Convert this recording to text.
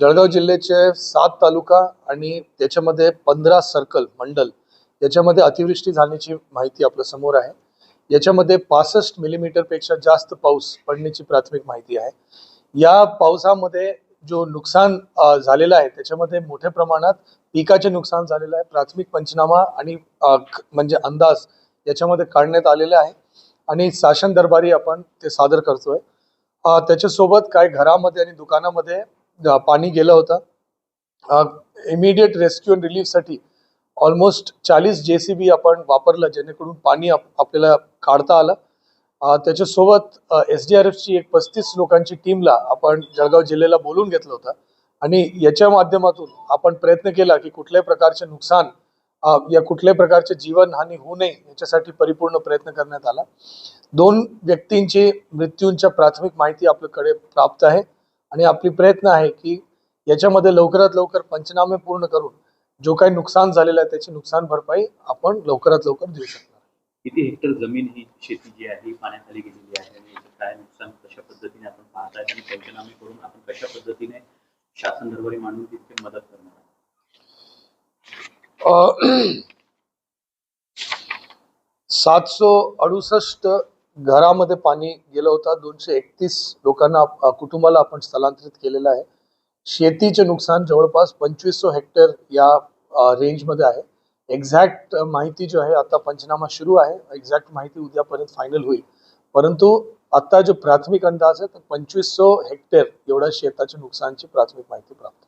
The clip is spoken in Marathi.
जळगाव जिल्ह्याचे सात तालुका आणि त्याच्यामध्ये पंधरा सर्कल मंडल याच्यामध्ये अतिवृष्टी झाल्याची माहिती आपल्यासमोर आहे. याच्यामध्ये पासष्ट मिलीमीटरपेक्षा जास्त पाऊस पडण्याची प्राथमिक माहिती आहे. या पावसामध्ये जो नुकसान झालेलं आहे त्याच्यामध्ये मोठ्या प्रमाणात पिकाचे नुकसान झालेलं आहे. प्राथमिक पंचनामा आणि म्हणजे अंदाज याच्यामध्ये काढण्यात आलेले आहे. आणि शासन दरबारी आपण ते सादर करतोय. त्याच्यासोबत काय घरामध्ये आणि दुकानामध्ये पाणी गेलं होतं. इमिडिएट रेस्क्यू अँड रिलीफसाठी ऑलमोस्ट चाळीस जे सी बी आपण वापरलं जेणेकरून पाणी आप- आपल्याला काढता आलं. त्याच्यासोबत एस डी आर एफची एक पस्तीस लोकांची टीमला आपण जळगाव जिल्ह्याला बोलून घेतलं होतं. आणि याच्या माध्यमातून आपण प्रयत्न केला की कुठल्याही प्रकारचे नुकसान या कुठल्याही प्रकारचे जीवनहानी होऊ नये याच्यासाठी परिपूर्ण प्रयत्न करण्यात आला. दोन व्यक्तींची मृत्यूंच्या प्राथमिक माहिती आपल्याकडे प्राप्त आहे. आणि आपली प्रयत्न आहे की याच्यामध्ये लवकरात लवकर पंचनामे पूर्ण करून जो काही नुकसान झालेलं आहे त्याची नुकसान भरपाई आपण लवकरात लवकर देऊ शकणार. किती हेक्टर जमीन ही शेती जी आहे ही पाण्याखाली गेलेली आहे आणि काय नुकसान कशा पद्धतीने आपण पाहताय आणि पंचनामे करून आपण कशा पद्धतीने शासन दरबारी मांडून तिथे मदत करणार अ, सातशे अडुसष्ट घरामध्ये पाणी गेलं होतं. दोनशे एकतीस लोकांना कुटुंबाला आपण स्थलांतरित केलेलं आहे. शेतीचे नुकसान जवळपास पंचवीसशे हेक्टर या रेंजमध्ये आहे. एक्झॅक्ट माहिती जो आहे आता पंचनामा सुरू आहे. एक्झॅक्ट माहिती उद्यापर्यंत फायनल होईल. परंतु आता जो प्राथमिक अंदाज आहे तर पंचवीसशे हेक्टर एवढ्या शेताच्या नुकसानची प्राथमिक माहिती प्राप्त आहे.